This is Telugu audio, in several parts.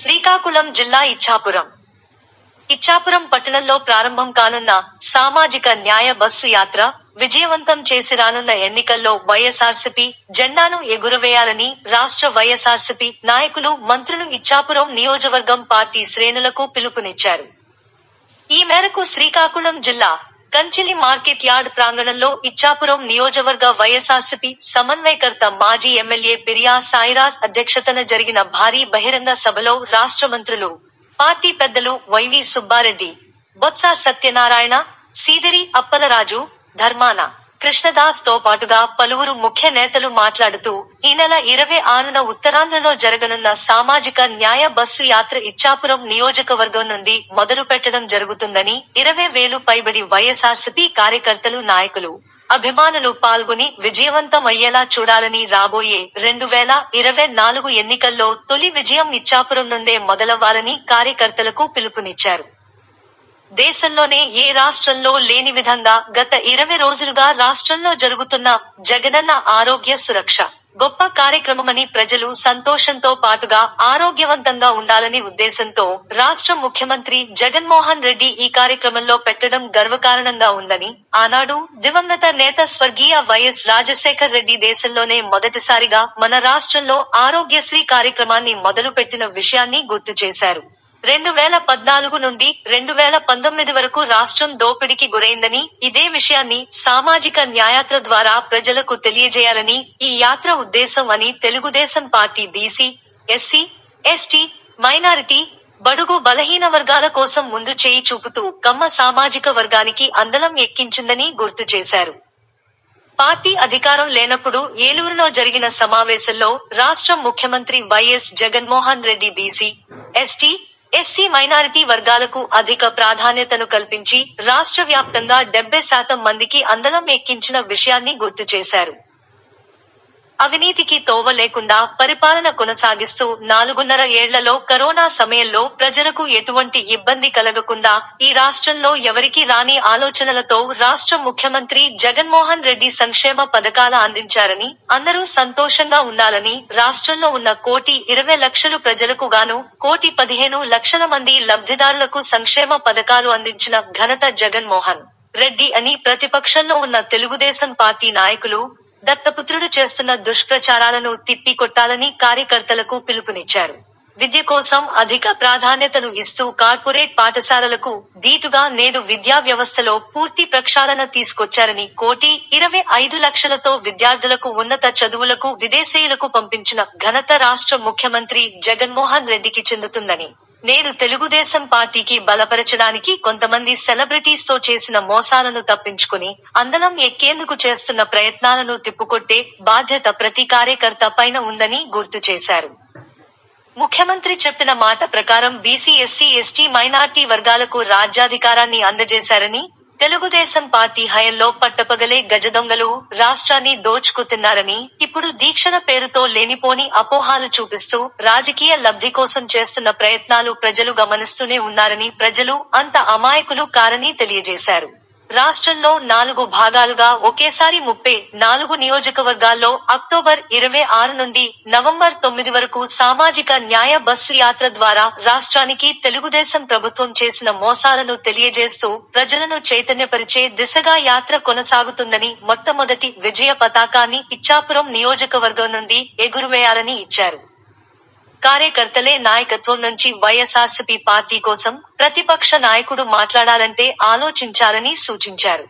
శ్రీకాకుళం జిల్లా ఇచ్చాపురం. ఇచ్చాపురం పట్టణంలో ప్రారంభం కానున్న సామాజిక న్యాయ బస్సు యాత్ర విజయవంతం చేసి రానున్న ఎన్నికల్లో వైఎస్ఆర్సిపి జెండాను ఎగురవేయాలని రాష్ట్ర వైఎస్ఆర్సిపి నాయకులు మంత్రులు ఇచ్చాపురం నియోజకవర్గం పార్టీ శ్రేణులకు పిలుపునిచ్చారు. ఈ మేరకు శ్రీకాకుళం జిల్లా కంచిలి మార్కెట్ యార్డ్ ప్రాంగణంలో ఇచ్చాపురం నియోజకవర్గ వైఎస్ఆర్సిపి సమన్వయకర్త మాజీ ఎమ్మెల్యే పిరియా సాయిరాజ్ అధ్యక్షతన జరిగిన భారీ బహిరంగ సభలో రాష్ట్ర మంత్రులు పార్టీ పెద్దలు వైవి సుబ్బారెడ్డి బొత్స సత్యనారాయణ సీదిరి అప్పలరాజు ధర్మాన కృష్ణదాస్తో పాటుగా పలువురు ముఖ్య నేతలు మాట్లాడుతూ ఈ నెల ఇరవై ఆరున ఉత్తరాంధ్రలో జరగనున్న సామాజిక న్యాయ బస్సు యాత్ర ఇచ్చాపురం నియోజకవర్గం నుండి మొదలు పెట్టడం జరుగుతుందని ఇరవై వేలు పైబడి వైఎస్ఆర్సీపీ కార్యకర్తలు నాయకులు అభిమానులు పాల్గొని విజయవంతం అయ్యేలా చూడాలని రాబోయే రెండు వేల ఇరవై నాలుగు ఎన్నికల్లో తొలి విజయం ఇచ్చాపురం నుండే మొదలవ్వాలని కార్యకర్తలకు పిలుపునిచ్చారు. దేశంలోనే ఏ రాష్ట్రంలో లేని విధంగా గత ఇరవై రోజులుగా రాష్ట్రంలో జరుగుతున్న జగనన్న ఆరోగ్య సురక్ష. గొప్ప కార్యక్రమమని ప్రజలు సంతోషంతో పాటుగా ఆరోగ్యవంతంగా ఉండాలని ఉద్దేశంతో రాష్ట్ర ముఖ్యమంత్రి జగన్మోహన్ రెడ్డి ఈ కార్యక్రమంలో పెట్టడం గర్వకారణంగా ఉందని ఆనాడు దివంగత నేత స్వర్గీయ వైఎస్ రాజశేఖర్ రెడ్డి దేశంలోనే మొదటిసారిగా మన రాష్ట్రంలో ఆరోగ్యశ్రీ కార్యక్రమాన్ని మొదలుపెట్టిన విషయాన్ని గుర్తు చేశారు. రెండు వేల పద్నాలుగు నుండి రెండు వేల పంతొమ్మిది వరకు రాష్ట్రం దోపిడీకి గురైందని ఇదే విషయాన్ని సామాజిక న్యాయాత్ర ద్వారా ప్రజలకు తెలియజేయాలని ఈ యాత్ర ఉద్దేశం అని Telugudesam party BC SC ST minority బడుగు బలహీన వర్గాల కోసం ముందు చేయి చూపుతూ కమ్మ సామాజిక వర్గానికి అందలం ఎక్కించిందని గుర్తు చేశారు. పార్టీ అధికారం లేనప్పుడు ఏలూరులో జరిగిన సమావేశంలో రాష్ట్ర ముఖ్యమంత్రి YS Jaganmohan Reddy BC ST SC minority వర్గాలకు అధిక ప్రాధాన్యతను కల్పించి రాష్ట్ర వ్యాప్తంగా డెబ్బై శాతం మందికి అందలం ఎక్కించిన విషయాన్ని గుర్తు చేశారు. అవినీతికి తోవ లేకుండా పరిపాలన కొనసాగిస్తూ నాలుగున్నర ఏళ్ళలో కరోనా సమయంలో ప్రజలకు ఎటువంటి ఇబ్బంది కలగకుండా ఈ రాష్ట్రంలో ఎవరికి రాని ఆలోచనలతో రాష్ట్ర ముఖ్యమంత్రి జగన్మోహన్ రెడ్డి సంక్షేమ పథకాల అందించారని అందరూ సంతోషంగా ఉండాలని రాష్ట్రంలో ఉన్న కోటి ఇరవై లక్షలు ప్రజలకు గాను కోటి పదిహేను లక్షల మంది లబ్ధిదారులకు సంక్షేమ పథకాలు అందించిన ఘనత జగన్మోహన్ రెడ్డి అని ప్రతిపక్షంలో ఉన్న తెలుగుదేశం పార్టీ నాయకులు దత్తపుత్రుడు చేస్తున్న దుష్ప్రచారాలను తిప్పికొట్టాలని కార్యకర్తలకు పిలుపునిచ్చారు. విద్య కోసం అధిక ప్రాధాన్యతను ఇస్తూ కార్పొరేట్ పాఠశాలలకు దీటుగా నేడు విద్యా వ్యవస్థలో పూర్తి ప్రక్షాళన తీసుకొచ్చారని కోటి ఇరవై ఐదు లక్షలతో విద్యార్థులకు ఉన్నత చదువులకు విదేశీయులకు పంపించిన ఘనత రాష్ట్ర ముఖ్యమంత్రి జగన్మోహన్ రెడ్డికి చెందుతుందని నేడు తెలుగుదేశం పార్టీకి బలపరచడానికి కొంతమంది సెలబ్రిటీస్తో చేసిన మోసాలను తప్పించుకుని అందలం ఎక్కేందుకు చేస్తున్న ప్రయత్నాలను తిప్పుకొట్టే బాధ్యత ప్రతి కార్యకర్త పైన ఉందని గుర్తు చేశారు. ముఖ్యమంత్రి చెప్పిన మాట ప్రకారం బీసీ ఎస్సీ ఎస్టీ మైనార్టీ వర్గాలకు రాజ్యాధికారాన్ని అందజేశారని తెలుగుదేశం పార్టీ హయంలో పట్టపగలే గజదొంగలు రాష్ట్రాన్ని దోచుకుతున్నారని ఇప్పుడు దీక్షల పేరుతో లేనిపోని అపోహాలు చూపిస్తూ రాజకీయ లబ్ధి కోసం చేస్తున్న ప్రయత్నాలు ప్రజలు గమనిస్తూనే ఉన్నారని ప్రజలు అంత అమాయకులు కారని తెలియజేశారు. రాష్ట్రంలో నాలుగు భాగాలుగా ఒకేసారి ముప్పై నాలుగు నియోజకవర్గాల్లో అక్టోబర్ ఇరవై ఆరు నుండి నవంబర్ తొమ్మిది వరకు సామాజిక న్యాయ బస్సు యాత్ర ద్వారా రాష్ట్రానికి తెలుగుదేశం ప్రభుత్వం చేసిన మోసాలను తెలియజేస్తూ ప్రజలను చైతన్యపరిచే దిశగా యాత్ర కొనసాగుతుందని మొట్టమొదటి విజయ పతాకాన్ని ఇచ్చాపురం నియోజకవర్గం నుండి ఎగురువేయాలని ఇచ్చారు. కార్యకర్తలే నాయకత్వం నుంచి వైఎస్ఆర్సీపీ పార్టీ కోసం ప్రతిపక్ష నాయకుడు మాట్లాడాలంటే ఆలోచించాలని సూచించారు.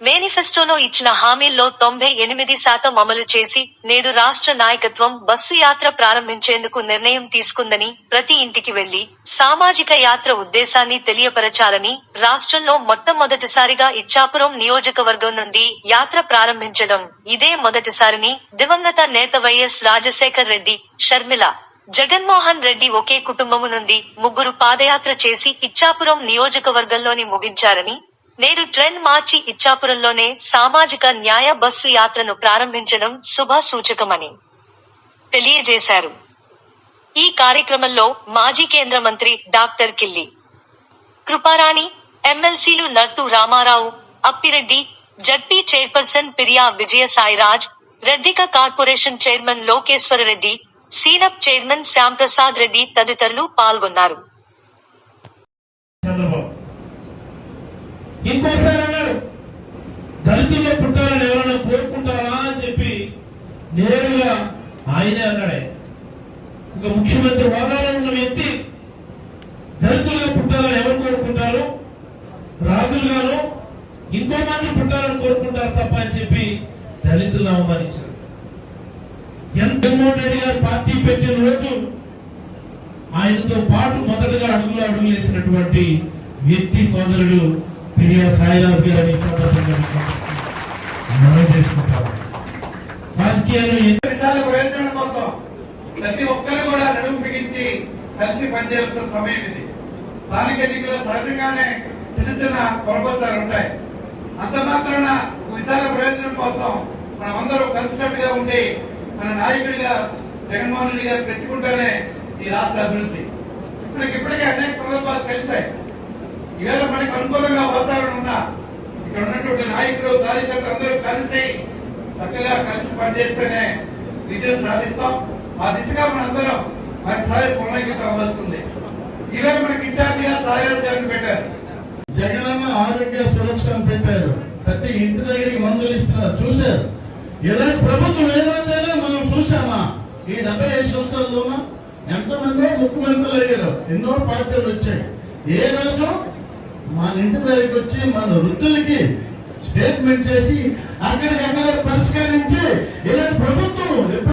మేనిఫెస్టోలో ఇచ్చిన హామీల్లో తొంభై ఎనిమిది శాతం అమలు చేసి నేడు రాష్ట్ర నాయకత్వం బస్సు యాత్ర ప్రారంభించేందుకు నిర్ణయం తీసుకుందని ప్రతి ఇంటికి వెళ్ళి సామాజిక యాత్ర ఉద్దేశాన్ని తెలియపరచాలని రాష్ట్రంలో మొట్టమొదటిసారిగా ఇచ్చాపురం నియోజకవర్గం నుండి యాత్ర ప్రారంభించడం ఇదే మొదటిసారిని దివంగత నేత వైఎస్ రాజశేఖర్ రెడ్డి షర్మిల జగన్మోహన్ రెడ్డి ఒకే కుటుంబము నుండి ముగ్గురు పాదయాత్ర చేసి ఇచ్చాపురం నియోజకవర్గంలోని ముగించారని నేడు ట్రెండ్ మార్చి ఇచ్చాపురంలోనే సామాజిక న్యాయ బస్సు యాత్రను ప్రారంభించడం శుభ సూచకమని తెలియజేశారు. ఈ కార్యక్రమంలో మాజీ కేంద్ర మంత్రి డాక్టర్ కిల్లి కృపారాణి ఎమ్మెల్సీలు నర్తు రామారావు అప్పిరెడ్డి జడ్పీ చైర్పర్సన్ పిరియా విజయసాయిరాజ్ రెడ్డిక కార్పొరేషన్ చైర్మన్ లోకేశ్వరరెడ్డి సీనప్ చైర్మన్ శ్యాంప్రసాద్ రెడ్డి తదితరులు పాల్గొన్నారు. ఇంకోసారి అన్నారు దళితుల్లో పుట్టాలని ఎవరైనా కోరుకుంటారా? అని చెప్పి నేరుగా ఆయనే అన్నాడే. ఒక ముఖ్యమంత్రి హోదాలో ఉన్న వ్యక్తి దళితులుగా పుట్టాలని ఎవరు కోరుకుంటారు? రాజులుగాను ఇంకో మంది పుట్టాలని కోరుకుంటారు తప్ప అని చెప్పి దళితులను అవమానించారు ఎంత జగన్మోహన్ రెడ్డి గారు పార్టీ పెట్టిన రోజు ఆయనతో పాటు మొదటగా అడుగులు అడుగులు వేసినటువంటి వ్యక్తి సోదరుడు పిరియా సాయిరాజ్ గారిని సందర్భంగా మనం చేసుకుంటాం. రాజకీయాలు ఎన్ని దేశాల ప్రయోజనం కోసం ప్రతి ఒక్కరు కూడా నడుము బిగించి కలిసి పనిచేయాల్సిన సమయం ఇది. స్థానిక ఎన్నికల్లో సహజంగానే చిన్న చిన్న పొరబద్దాలు ఉంటాయి. అంత మాత్రాన విశాల ప్రయోజనం కోసం మనం అందరూ కలిసికట్టుగా ఉండి మన నాయకుడిగా జగన్మోహన్ రెడ్డి గారు తెచ్చుకుంటేనే ఈ రాష్ట్ర అభివృద్ధి. మనకి ఇప్పటికే అనేక సందర్భాలు కలిశాయి. ఈవేళ మనకు అనుకూలంగా వాతావరణం ఉన్నా ఇక్కడ ఉన్నటువంటి నాయకులు కార్యకర్తలు అందరూ కలిసి చక్కగా కలిసి పనిచేస్తేనే విజయం సాధిస్తాం. ఆ దిశగా మనందరం మరిసారి పునరంకితం అవ్వాల్సి ఉంది ఈవేళ మనకి ఇన్ఛార్జిగా సహాయాలు పెట్టారు. జగనన్న ఆరోగ్య సురక్ష పెట్టారు. ప్రతి ఇంటి దగ్గరికి మందులు ఇస్తున్నారు. చూశారు? ఇలాంటి ప్రభుత్వం ఏదైనా మనం చూసామా ఈ డెబ్బై ఐదు సంవత్సరాల్లోనా? ఎంతమందో ముఖ్యమంత్రులు అయ్యారు. ఎన్నో పార్టీలు వచ్చాయి. ఏ రోజు? మన ఇంటి దగ్గరికి వచ్చి మన వృద్ధులకి స్టేట్మెంట్ చేసి అక్కడికక్కడ పరిష్కరించి ఇలాంటి ప్రభుత్వం